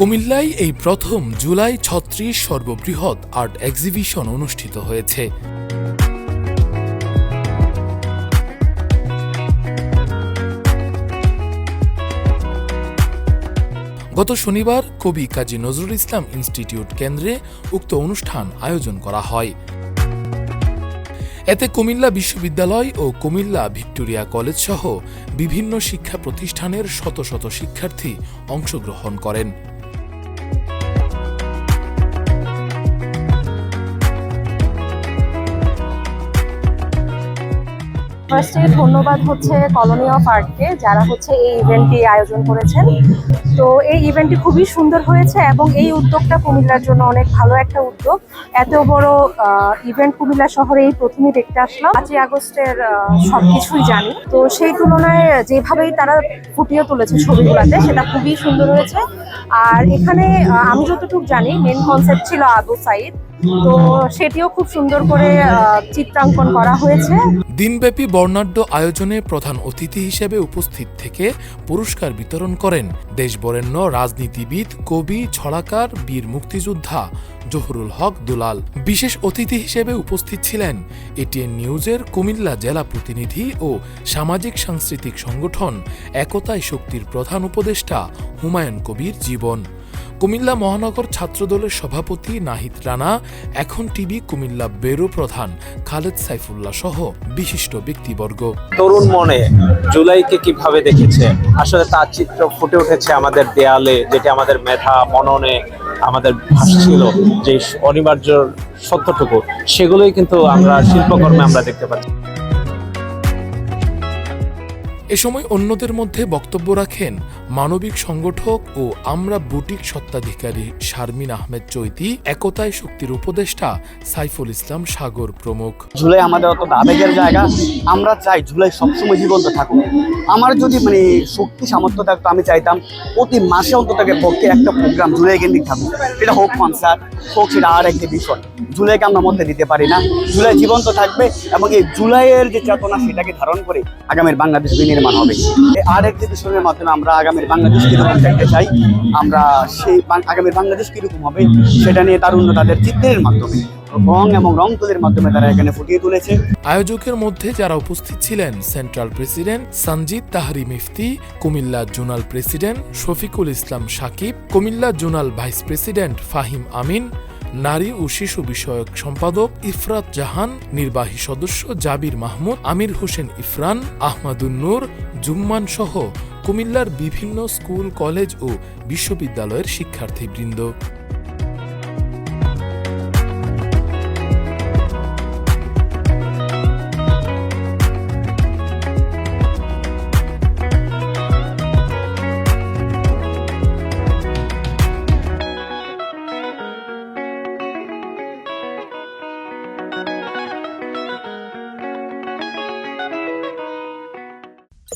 কুমিল্লায় এই প্রথম জুলাই ছত্রিশ সর্ববৃহৎ আর্ট এক্সিবিশন অনুষ্ঠিত হয়েছে। গত শনিবার কবি কাজী নজরুল ইসলাম ইনস্টিটিউট কেন্দ্রে উক্ত অনুষ্ঠান আয়োজন করা হয়। এতে কুমিল্লা বিশ্ববিদ্যালয় ও কুমিল্লা ভিক্টোরিয়া কলেজ সহ বিভিন্ন শিক্ষা প্রতিষ্ঠানের শত শত শিক্ষার্থী অংশগ্রহণ করেন। ফার্স্টে ধন্যবাদ হচ্ছে কলোনি অফ আর্টকে যারা হচ্ছে এই ইভেন্টটি আয়োজন করেছেন। তো এই ইভেন্টটি খুবই সুন্দর হয়েছে এবং এই উদ্যোগটা কুমিল্লার জন্য অনেক ভালো একটা উদ্যোগ। এত বড় ইভেন্ট কুমিল্লা শহরে এই প্রথমে দেখতে আসলাম। পাঁচই আগস্টের সব কিছুই জানি। তো সেই তুলনায় যেভাবেই তারা ফুটিয়ে তুলেছে ছবিগুলোতে, সেটা খুবই সুন্দর হয়েছে। আর এখানে আমি যতটুকু জানি মেন কনসেপ্ট ছিল আবু সাইদ। তো সেটিও খুব সুন্দর করে চিত্রাঙ্কন করা হয়েছে। দিনব্যাপী বর্ণাঢ্য আয়োজনে প্রধান অতিথি হিসেবে উপস্থিত থেকে পুরস্কার বিতরণ করেন দেশবরেণ্য রাজনীতিবিদ, কবি, ছড়াকার, বীর মুক্তিযোদ্ধা জহুরুল হক দুলাল। বিশেষ অতিথি হিসেবে উপস্থিত ছিলেন এটিএন নিউজের কুমিল্লা জেলা প্রতিনিধি ও সামাজিক সাংস্কৃতিক সংগঠন একতাই শক্তির প্রধান উপদেষ্টা হুমায়ুন কবির জীবন। কুমিল্লা মহানগর ছাত্রদলের সভাপতি নাহিদ রানা, এখন টিভি কুমিল্লা ব্যুরো প্রধান খালেদ সাইফুল্লাহ সহ বিশিষ্ট ব্যক্তিবর্গ। তরুণ মনে জুলাইকে কীভাবে দেখেছে? আসলে তার চিত্র ফুটে উঠেছে আমাদের দেয়ালে, যেটি আমাদের মেধা, মননে আমাদের ভাসছিল যে অনিবার্য সত্যটুকু। সেগুলোই কিন্তু আমরা শিল্পকর্মে আমরা দেখতে পাচ্ছি। এ সময় অন্যদের মধ্যে বক্তব্য রাখেন মানবিক সংগঠক ও আমরা বুটিক সত্ত্বাধিকারী শারমিন আহমেদ চৈতি, একতায় শক্তির উপদেষ্টা সাইফুল ইসলাম সাগর প্রমুখ। ঝুলাই আমাদের অত আবেগের জায়গা, আমরা চাই ঝুলাই সবসময় জীবন্ত থাকুক। আমার যদি মানে শক্তি সামর্থ্য থাকতো, আমি চাইতাম প্রতি মাসে অন্তত পক্ষে একটা প্রোগ্রাম ঝুলাই কেন্দ্রিক থাকুক এটা হোক কনসার্ট হোক সেটা আর একটি বিষয়। জুলাইকে আমরা মধ্যে দিতে পারি না। জুলাই জীবন্ত থাকবে এবং এই জুলাইয়ের যে চেতনা, সেটাকে ধারণ করে আগামীর বাংলাদেশ বিনির্মাণ হবে। আর একটি বিষয়ের মাধ্যমে আমরা আগামীর বাংলাদেশ কীরকম চাইতে চাই, আমরা সেই আগামীর বাংলাদেশ কীরকম হবে, সেটা নিয়ে তারুণ্য তাদের চিত্রের মাধ্যমে রং এবং রং তুলির মাধ্যমে তারা এখানে ফুটিয়ে তুলেছে। আয়োজকের মধ্যে যারা উপস্থিত ছিলেন, central president Sanjit Tahari Mifti, Cumilla zonal president Shafiqul Islam Sakib, Cumilla zonal vice president Fahim Amin নারী ও শিশু বিষয়ক সম্পাদক ইফরাত জাহান, নির্বাহী সদস্য জাবির মাহমুদ, আমির হোসেন ইফরান আহমাদুন্নুর জুম্মান সহ কুমিল্লার বিভিন্ন স্কুল, কলেজ ও বিশ্ববিদ্যালয়ের শিক্ষার্থীবৃন্দ।